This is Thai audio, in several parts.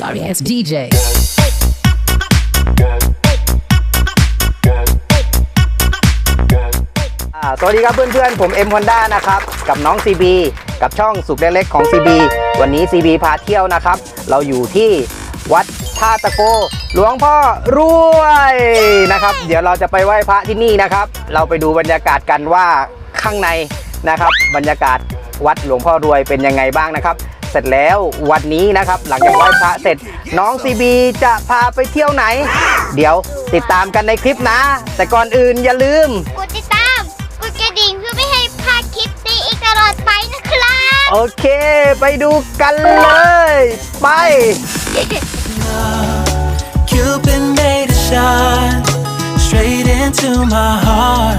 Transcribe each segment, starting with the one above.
Sorry ass DJ. อ่าสวัสดีครับเพื่อนๆ ผมเอ็มฮอนด้านะครับ กับน้อง CB กับช่องสุขเล็กๆของ CB วันนี้ CB พาเที่ยวนะครับ เราอยู่ที่วัดท่าตะโก หลวงพ่อรวยนะครับ เดี๋ยวเราจะไปไหว้พระที่นี่นะครับ เราไปดูบรรยากาศกันว่าข้างในนะครับ บรรยากาศวัดหลวงพ่อรวยเป็นยังไงบ้างนะครับ เสร็จแล้ววันนี้นะครับ หลังจากไหว้พระเสร็จ น้อง CB จะพาไปเที่ยวไหน เดี๋ยวติดตามกันในคลิปนะ แต่ก่อนอื่นอย่าลืม กดติดตาม กดกระดิ่งเพื่อไม่ให้พลาดคลิปนี้อีกตลอดไปนะครับ โอเค ไปดูกันเลย ไป Cupid made a shot straight into my heart.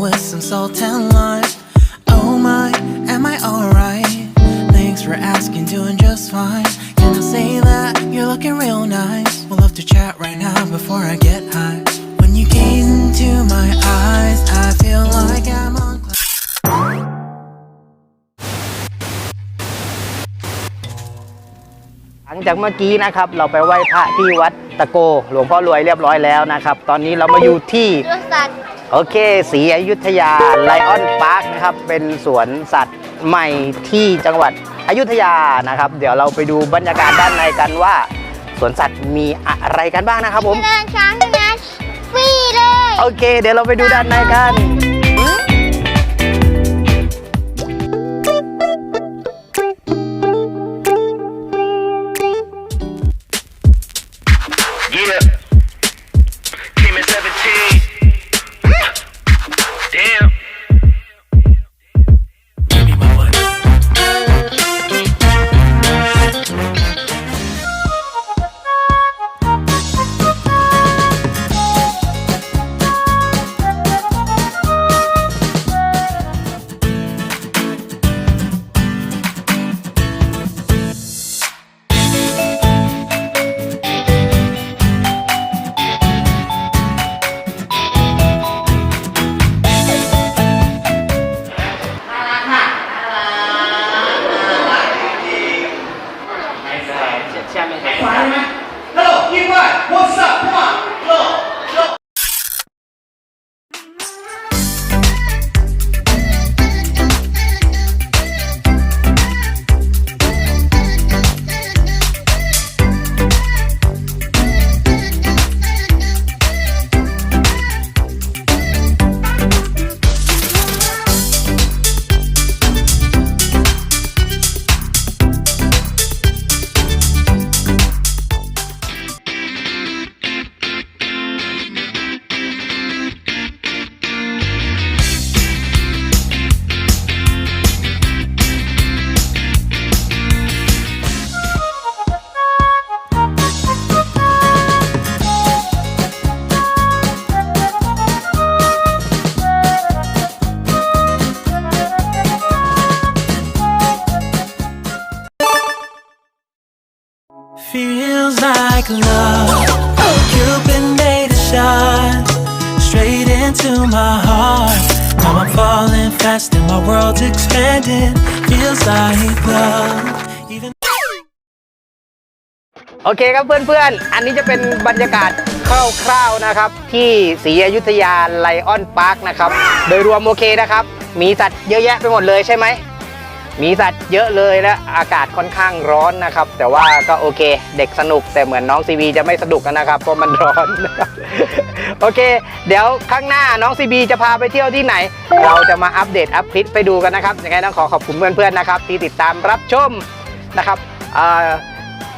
with some salt and lime? Oh my, am I alright? Thanks for asking, doing just fine. Can I say that you're looking real nice? We'll love to chat right now before I get high. When you gaze into my eyes, I feel like I'm on cloud. หลังจากเมื่อกี้นะครับเราไปไหว้พระที่วัดตะโก หลวงพ่อรวยเรียบร้อยแล้วนะครับ ตอนนี้เรามาอยู่ที่ดูสัตว์ โอเคศรีอยุธยาไลออนพาร์คนะครับ เป็นสวนสัตว์ใหม่ที่จังหวัดอยุธยานะครับ เดี๋ยวเราไปดูบรรยากาศด้านในกันว่า สวนสัตว์มีอะไรกันบ้างนะครับผมเดินช้างนะฟรีเลย โอเค เดี๋ยวเราไปดูด้านในกัน love. Cupid made a shot straight into my heart. Now I'm falling fast and my world's expanding. Feels like love. โอเคครับเพื่อนๆ อันนี้จะเป็นบรรยากาศคร่าวๆนะครับ ที่ศรีอยุธยาไลออนพาร์คนะครับ โดยรวมโอเคนะครับ มีสัตว์เยอะแยะไปหมดเลยใช่ไหม มีสัตว์เยอะเลยและอากาศค่อนข้างร้อนนะครับ แต่ว่าก็โอเค เด็กสนุกแต่เหมือนน้องซีบีจะไม่สนุกนะครับเพราะมันร้อนนะครับโอเค เดี๋ยวข้างหน้าน้องซีบีจะพาไปเที่ยวที่ไหน เราจะมาอัปเดตอัปคลิปไปดูกันนะครับยังไงต้องขอขอบคุณเพื่อนๆนะครับ ที่ติดตามรับชมนะครับ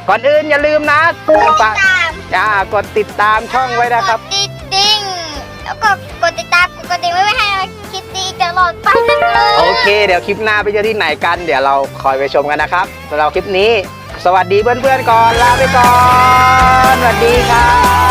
ก่อนอื่นอย่าลืมนะฝากตามอ่ากดติดตามช่องไว้นะครับติดดิ้งแล้วก็กดติดตามกดกระดิ่งไว้ เค เดี๋ยวคลิปหน้าไปเจอที่ไหนกัน เดี๋ยวเราคอยไปชมกันนะครับสำหรับคลิปนี้ สวัสดีเพื่อนๆก่อนลาไปก่อน สวัสดีครับ